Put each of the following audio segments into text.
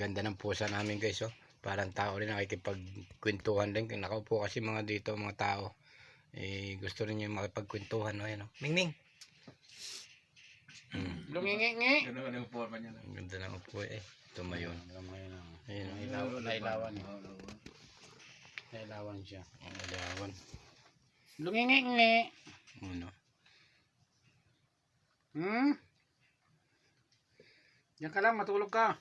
ganda ng pusa namin guys oh. Parang tao rin nakikipagkwentuhan din. Nakaupo kasi mga dito mga tao. Eh gusto rin yung makipagkwentuhan no yan oh. Ming Ming. Mm. Lungingi-ngi. Ganun ang forma niya. Ang ganda ng upo eh. Tumayon. Ayun oh. Nailaw, nailawan eh. Nailawan siya. Ang alawan. Lungingi-ngi. Ano? Hmm? Yan ka lang, matulog ka.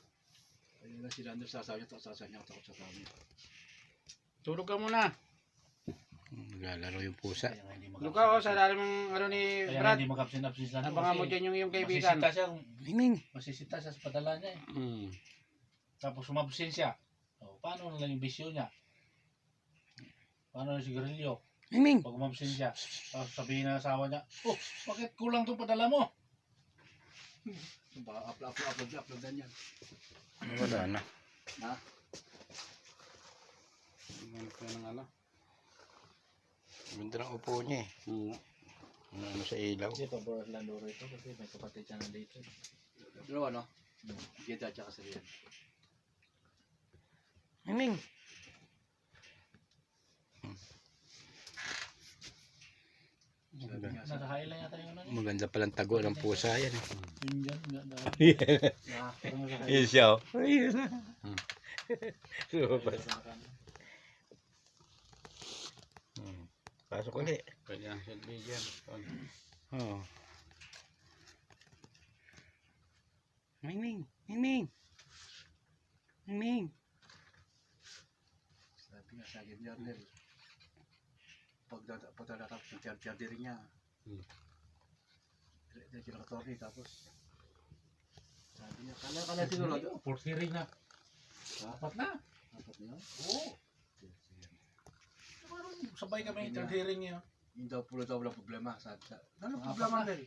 Ayun na sila Andres, sasawa niya, sasawa niya, takot sa kami. Tulog ka muna. Naglalaro yung pusa. Tulog ka oh, sa lalim ng ano ni Kaya Brad. hindi mag-absent-absent lang. Abangan mo dyan yung iyong kaibigan. Masisita siya, Ming. masisita siya sa padala niya eh. Hmm. Tapos umabsent siya. O, paano na lang yung bisyo niya? Paano na si Grillo? Ming. Pag umabsent siya, tapos sabihin ng asawa niya, Oh, bakit kulang itong padala mo? Baka upload, upload, upload, upload na. Wala na. Ha? Ganun ko ng ano. Ganda ng upo niya eh. Hmm. Ano, ano sa ilaw. Kasi pabor landuro ito kasi may kapatid siya nandito. Dalawa, no? Kita at saka sa riyan. Ming Ming. Sabi nga sa Nakahain lang yata yung ano niya. Maganda palang tago ng pusa yan eh. Yun dyan, ganda. Nakakita mo sa Yun siya oh. Ayun na. Lumabas. Hmm. Pasok ulit. Pwede ang selfie dyan. Oo. Ming Ming. Ming Ming. Ming Ming. Sabi nga sa akin, Yarnel. Pag pagtatapos ng charger niya. Hmm. Diretso ng attorney, tapos sabi niya, kala kala siguro, Fourth hearing na. Apat na. dapat niya. Oo. Sabay kami third hearing niya. Yung daw pula daw walang problema. Sabi sa, ano Ah, problema Nel?